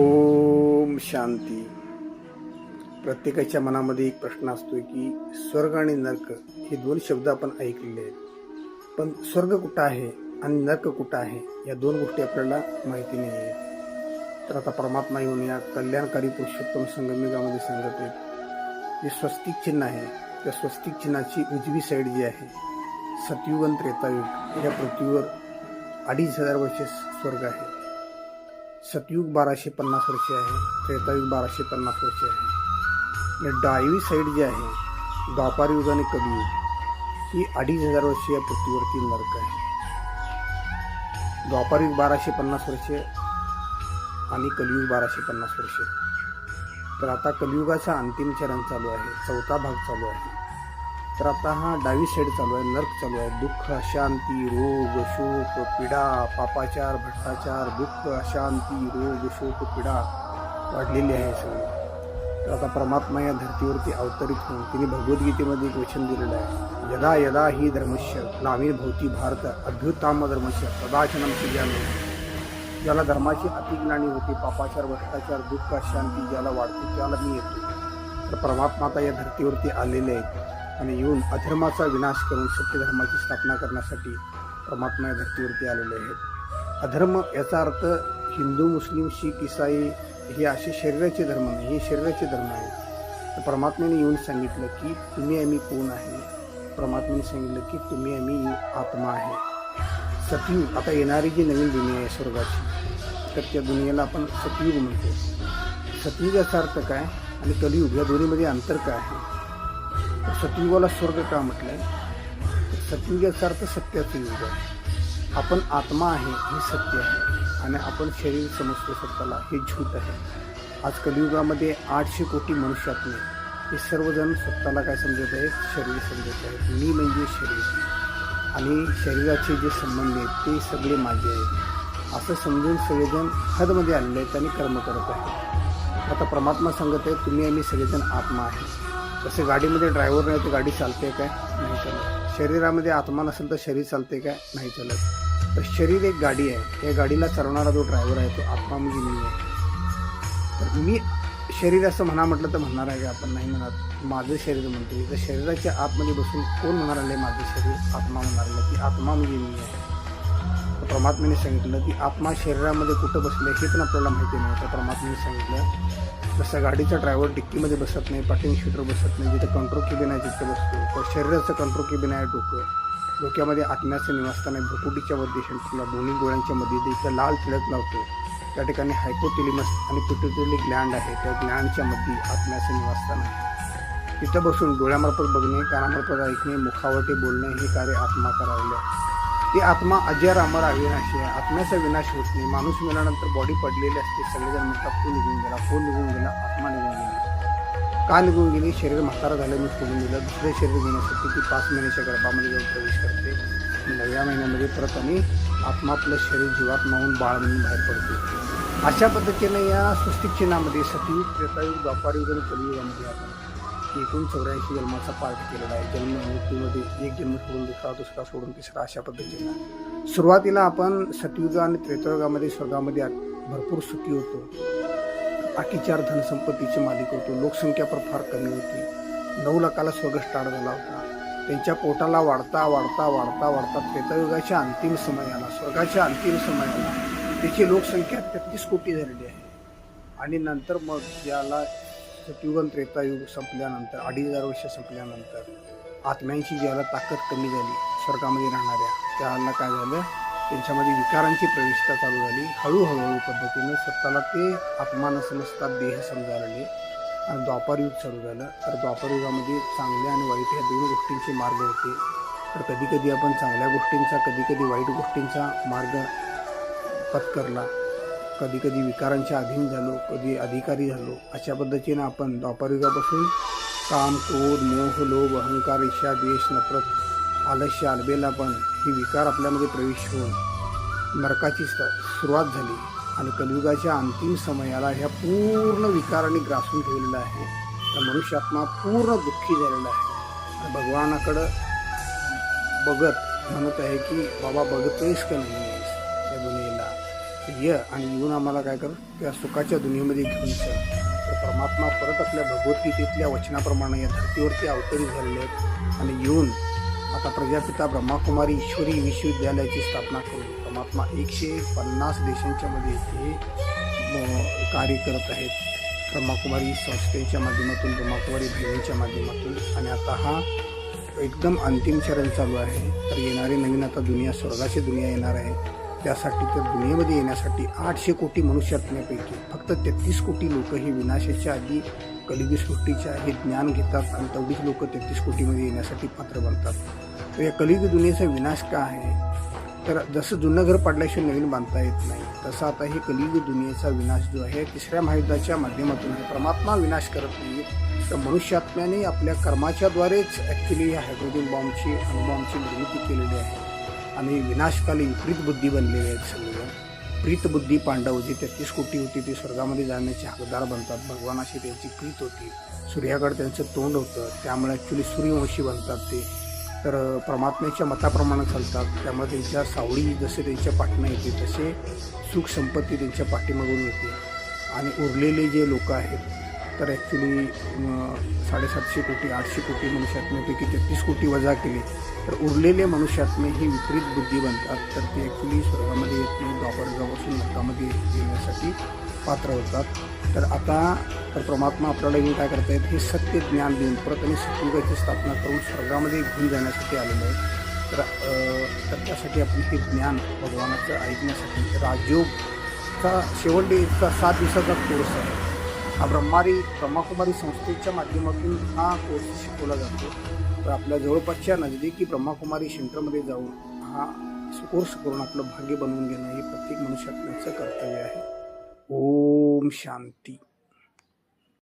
ओम शांती. प्रत्येकाच्या मनामध्ये एक प्रश्न असतो की स्वर्ग आणि नर्क हे दोन शब्द आपण ऐकलेले आहेत. पण स्वर्ग कुठं आहे आणि नर्क कुठं आहे या दोन गोष्टी आपल्याला माहिती नाही आहेत तर आता परमात्मा येऊन या कल्याणकारी पुरुषोत्तम संगमिकामध्ये सांगत आहेत जे स्वस्तिक चिन्ह आहे. त्या स्वस्तिक चिन्हाची उजवी साईड जी आहे सतयुग आणि त्रेतायुग या पृथ्वीवर अडीच हजार वर्ष स्वर्ग आहे. सतयुग बाराशे पन्नास वर्षे आहे त्रेतायुग बाराशे पन्नास वर्षे आहे. आणि डायवी साईड जी आहे द्वापारयुग आणि कलियुग ही अडीच हजार वर्षे या पृथ्वीवरती नरक आहे. द्वापारयुग बाराशे पन्नास वर्षे आणि कलियुग बाराशे पन्नास वर्षे. तर आता कलियुगाचा अंतिम चरण चालू आहे चौथा भाग चालू आहे. तर आता हा डावी साईड चालू आहे नर्क चालू आहे. दुःख अशांती रोग शोक पीडा पापाचार भ्रष्टाचार दुःख अशांती रोग शोक पीडा वाढलेली आहे सगळी. तर आता परमात्मा या धर्तीवरती अवतरित होऊन तिने भगवद्गीतेमध्ये एक वचन दिलेलं आहे. यदा यदा ही धर्मश्य नामी भोवती भारत अभ्युत्ताम धर्मश्य सदाचनम ज्ञान ज्याला धर्माची अतिज्ञानी होते पापाचार भ्रष्टाचार दुःख अशांती ज्याला वाढते त्याला मी येतो. तर परमात्मा आता या धर्तीवरती आलेले आहेत. आणि येऊन अधर्माचा विनाश करून सत्य धर्माची स्थापना करण्यासाठी परमात्मा या धर्तीवरती आलेले आहेत. अधर्म याचा अर्थ हिंदू मुस्लिम शीख इसाई हे असे शरीराचे धर्म नाही हे शरीराचे धर्म आहे. तर परमात्म्याने येऊन सांगितलं की तुम्ही आम्ही कोण आहे? परमात्म्याने सांगितलं की तुम्ही आम्ही आत्मा आहे. सतयुग आता येणारी जी नवीन दुनिया आहे स्वर्गाची तर त्या दुनियेला आपण सतयुग म्हणतो. सतयुगाचा अर्थ काय आणि कलियुग या दोन्हीमध्ये अंतर काय आहे? तर सतयुगाला स्वर्ग का म्हटलं आहे सतयुगाचा अर्थ सत्याचं युग आहे. आपण आत्मा आहे हे सत्य आहे. आणि आपण शरीर समजतो स्वतःला हे झूट आहे. आज कलियुगामध्ये आठशे कोटी मनुष्यातले हे सर्वजण स्वतःला काय समजत आहेत? शरीर समजत आहेत. मी म्हणजे शरीर. आणि शरीराचे जे संबंध आहेत ते सगळे माझे आहेत. असं समजून सगळेजण हदमध्ये आलेले आहेत आणि कर्म करत आहेत. आता परमात्मा सांगत आहे तुम्ही आम्ही सगळेजण आत्मा आहे तसे गाडीमध्ये ड्रायव्हर नाही तर गाडी चालते काय? नाही चालत. शरीरामध्ये आत्मा नसेल तर शरीर चालते काय? नाही चालत. तर शरीर एक गाडी आहे. या गाडीला चालवणारा जो ड्रायव्हर आहे तो आत्मा म्हणजे मी आहे. तर मी शरीर असं म्हणा म्हटलं तर म्हणणार आहे का आपण नाही म्हणत. माझं शरीर म्हणतो तर शरीराच्या आतमध्ये बसून कोण म्हणार आहे माझं शरीर आत्मा म्हणार आलं की आत्मा म्हणजे मी आहे. परमात्म्याने सांगितलं की आत्मा शरीरामध्ये कुठं बसले हे पण आपल्याला माहिती नाही तर परमात्म्याने सांगितलं जसं गाडीचा ड्रायव्हर डिक्कीमध्ये बसत नाही पाठीण शूटर बसत नाही जिथं कंट्रोल केबिन आहे तिथं बसतो. तर शरीराचं कंट्रोल केबिन आहे डोकं. डोक्यामध्ये आत्म्याचं निवासस्थान आहे. भ्रुकुटीच्या मध्ये सेंटरला दोन्ही डोळ्यांच्या मध्ये तिथं लाल तिळक लावतो. त्या ठिकाणी हायपोटिलिमस आणि पिट्युटरी ग्लँड आहे. त्या ग्लँडच्या मध्ये आत्म्याचं निवासस्थान आहे. तिथं बसून डोळ्यामार्फत बघणे कानामार्फत ऐकणे मुखावटे बोलणे हे कार्य आत्मा करावले ती आत्मा अजर अमर अविनाशी आहे. आत्म्याचा विनाश होत नाही. माणूस मेल्यानंतर बॉडी पडलेली असते. सगळेजण म्हणतात तो निघून गेला. कोण निघून गेला? आत्मा निघून गेला. का निघून गेली? शरीर म्हातारा झालं मी सोडून दिलं. दुसरे शरीर घेण्यासाठी ती पाच महिन्याच्या गर्भामध्ये जाऊन प्रवेश करते. आणि नवव्या महिन्यामध्ये परत आणि आत्मा आपलं शरीर जीवात मावून बाळ म्हणून बाहेर पडते. अशा पद्धतीने या सृष्टिक चिन्हामध्ये सतयुग त्रेतायुग द्वापारयुग आणि कलियुगामध्ये आपण एकूण चौऱ्याऐंशी जन्माचा पार्ट केलेला आहे. जन्म मृत्यूमध्ये एक जन्म सोडून दुसरा दुसरा सोडून तिसरा अशा पद्धतीनं सुरुवातीला आपण सतयुग आणि त्रेतायुगामध्ये स्वर्गामध्ये भरपूर सुखी होतो. अटीचार धनसंपत्तीचे मालिक होतो. लोकसंख्या पण फार कमी होती. नऊ लाखाला स्वर्ग स्टार्ट झाला होता. त्यांच्या पोटाला वाढता वाढता वाढता वाढता त्रेतायुगाच्या अंतिम समयाला स्वर्गाच्या अंतिम समयाला त्याची लोकसंख्या तेहतीस कोटी झालेली आहे. आणि नंतर मग ज्याला सतयुग त्रेता त्रेतायुग संपल्यानंतर अडीच हजार वर्ष संपल्यानंतर आत्म्यांची ज्याला ताकद कमी झाली स्वर्गामध्ये राहणाऱ्या त्याला काय झालं? त्यांच्यामध्ये विकारांची प्रविष्ठा चालू झाली. हळूहळू हळू पद्धतीनं स्वतःला ते आत्मा न समजता देह समजायला लागले आणि द्वापारयुग चालू झालं. तर द्वापारयुगामध्ये चांगल्या आणि वाईट ह्या दोन गोष्टींचे मार्ग होते. तर कधीकधी आपण चांगल्या गोष्टींचा कधीकधी वाईट गोष्टींचा मार्ग पत्करला. कधी कधी विकारांच्या अधीन झालो कधी अधिकारी झालो अशा पद्धतीनं आपण द्वापारयुगापासून काम क्रोध मोह लोभ अहंकार ईशा द्वेष नफरत आलस्य अलबेला पण ही विकार आपल्यामध्ये प्रवेश होऊन नरकाची सुरुवात झाली आणि कलियुगाच्या अंतिम समयाला ह्या पूर्ण विकाराने ग्रासून ठेवलेला आहे. तर मनुष्यात्मा पूर्ण दुःखी झालेला आहे. आणि भगवानाकडं बघत म्हणत आहे की बाबा बघतोयस का नाही? य ये आणि येऊन आम्हाला काय कर त्या सुखाच्या दुनियेमध्ये घेऊन चल. तर परमात्मा परत आपल्या भगवद्गीतेतल्या वचनाप्रमाणे या धर्तीवरती अवतरित झालेले आहेत. आणि येऊन आता प्रजापिता ब्रह्माकुमारी ईश्वरी विश्वविद्यालयाची स्थापना करून परमात्मा एकशे पन्नास देशांच्या मध्ये कार्य करत आहेत. ब्रह्माकुमारी संस्थेच्या माध्यमातून ब्रह्माकुमारी बहिणीच्या माध्यमातून. आणि आता हा एकदम अंतिम चरण चालू आहे. तर येणारी नवीन आता दुनिया स्वर्गाची दुनिया येणार आहे. त्यासाठी तर दुनियेमध्ये येण्यासाठी आठशे कोटी मनुष्यात्म्यापैकी फक्त तेहतीस कोटी लोक ही विनाशाच्या आधी कलिगी सृष्टीच्या हे ज्ञान घेतात आणि तेवढीच लोक तेहतीस कोटीमध्ये येण्यासाठी पात्र बनतात. तर या कलिगी दुनियेचा विनाश का आहे? तर जसं जुनं घर पाडल्याशिवाय नवीन बांधता येत नाही तसं आता हे कलियुग दुनियेचा विनाश जो आहे तिसऱ्या महायुद्धाच्या माध्यमातून परमात्मा विनाश करत नाही तर मनुष्यात्म्याने आपल्या कर्माच्याद्वारेच ॲक्च्युली ह्या हायड्रोजन बॉम्बची अणुबॉम्बची निर्मिती केलेली आहे. आणि विनाशकाली विपरीत बुद्धी बनलेली आहेत सगळेजण प्रीत बुद्धी पांडव जी तेहतीस कोटी होती ती स्वर्गामध्ये जाण्याचे हकदार बनतात. भगवानाशी त्यांची प्रीत होती. सूर्याकडे त्यांचं तोंड होतं. त्यामुळे ॲक्च्युली सूर्यवंशी बनतात ते. तर परमात्म्याच्या मताप्रमाणे चालतात. त्यामुळे त्यांच्या सावळी जसे त्यांच्या पाठनं येते तसे सुख संपत्ती त्यांच्या पाठीमागून येते. आणि उरलेले जे लोक आहेत तर ॲक्च्युली साडेसातशे कोटी आठशे कोटी मनुष्यात्म्यापैकी तेहतीस कोटी वजा केले. तर उरलेले मनुष्यात्मे ही विपरीत बुद्धी बनतात. तर ते ॲक्च्युली स्वर्गामध्ये येत नाही द्वापरगापासून नरकामध्ये येण्यासाठी पात्र होतात. तर आता तर परमात्मा आपल्याला येऊन काय करतायत हे सत्य ज्ञान देऊन परत आणि सत्युगाची स्थापना करून स्वर्गामध्ये घेऊन जाण्यासाठी आलेलं आहे तर तर त्यासाठी आपण हे ज्ञान भगवानाचं ऐकण्यासाठी राजयोगचा शेवट इतका सात दिवसाचा कोर्स आहे. हा ब्रह्मारी ब्रह्माकुमारी संस्थेच्या माध्यमातून हा कोर्स शिकवला जातो. तर आपल्या जवळपासच्या नजदीकी ब्रह्माकुमारी सेंटरमध्ये जाऊन हा कोर्स करून आपलं भाग्य बनवून घेणं हे प्रत्येक मनुष्याचं कर्तव्य आहे. ओम शांती.